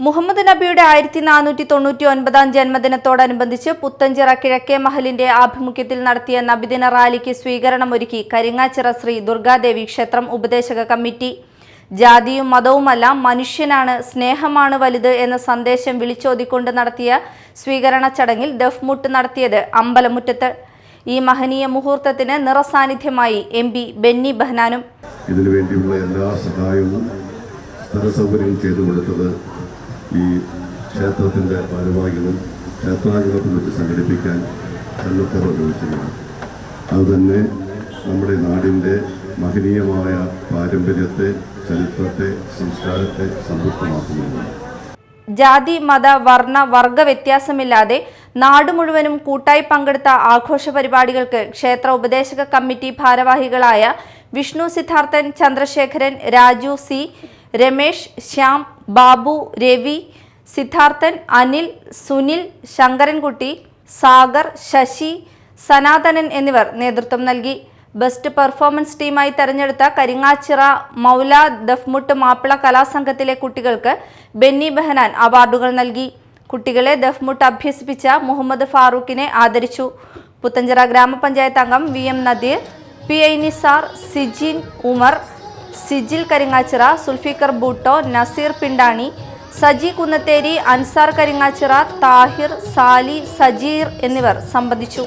മുഹമ്മദ് നബിയുടെ ആയിരത്തി നാനൂറ്റി തൊണ്ണൂറ്റി ഒൻപതാം ജന്മദിനത്തോടനുബന്ധിച്ച് പുത്തഞ്ചിറ കിഴക്കേ മഹലിന്റെ ആഭിമുഖ്യത്തിൽ നടത്തിയ നബിദിന റാലിക്ക് സ്വീകരണമൊരുക്കി കരിങ്ങാച്ചിറ ശ്രീ ദുർഗാദേവി ക്ഷേത്രം ഉപദേശക കമ്മിറ്റി. ജാതിയും മതവുമല്ല മനുഷ്യനാണ് സ്നേഹമാണ് വലുത് എന്ന സന്ദേശം വിളിച്ചോതിക്കൊണ്ട് നടത്തിയ സ്വീകരണ ചടങ്ങിൽ ദഫ്മുട്ട് നടത്തിയത് അമ്പലമുറ്റത്ത്. ഈ മഹനീയ മുഹൂർത്തത്തിന് നിറസാന്നിധ്യമായി എം പി ബെന്നി ബഹനാനും. ഇതിനു എല്ലാ സഹായവും സ്ഥല ചെയ്തു കൊടുത്തത് ഈ ക്ഷേത്രത്തിന്റെ ഭാരവാഹികളും ക്ഷേത്രാഗ്രഹത്തിൽ വെച്ച് സംഘടിപ്പിക്കാൻ കണ്ണുക്കർ ഉപയോഗിച്ചതാണ് അതുതന്നെ നമ്മുടെ നാടിന്റെ മഹനീയമായ പാരമ്പര്യത്തെ ചരിത്രത്തെ സംസ്കാരത്തെ സമൃദ്ധമാക്കുന്നുണ്ട് ജാതി മത വർണ വർഗ വ്യത്യാസമില്ലാതെ നാട് മുഴുവനും കൂട്ടായി പങ്കെടുത്ത ആഘോഷ പരിപാടികൾക്ക് ക്ഷേത്ര ഉപദേശക കമ്മിറ്റി ഭാരവാഹികളായ വിഷ്ണു സിദ്ധാർത്ഥൻ ചന്ദ്രശേഖരൻ രാജു സി രമേശ് ശ്യാം ബാബു രവി സിദ്ധാർത്ഥൻ അനിൽ സുനിൽ ശങ്കരൻകുട്ടി സാഗർ ശശി സനാതനൻ എന്നിവർ നേതൃത്വം നൽകി. ബെസ്റ്റ് പെർഫോമൻസ് ടീമായി തെരഞ്ഞെടുത്ത കരിങ്ങാച്ചിറ മൗല ദഫ്മുട്ട് മാപ്പിള കലാസംഘത്തിലെ കുട്ടികൾക്ക് ബെന്നി ബെഹനാൻ അവാർഡുകൾ നൽകി. കുട്ടികളെ ദഫ്മുട്ട് അഭ്യസിപ്പിച്ച മുഹമ്മദ് ഫാറൂഖിനെ ആദരിച്ചു. പുത്തഞ്ചിറ ഗ്രാമപഞ്ചായത്ത് അംഗം V M Nadeer P I Nisar Sijin Umar Sijil Karingachira Sulfikar Bhutto Nazeer Pindani Saji Kunnatheri Ansar Karingachira Thahir Sali Sajeer എന്നിവർ സംബന്ധിച്ചു.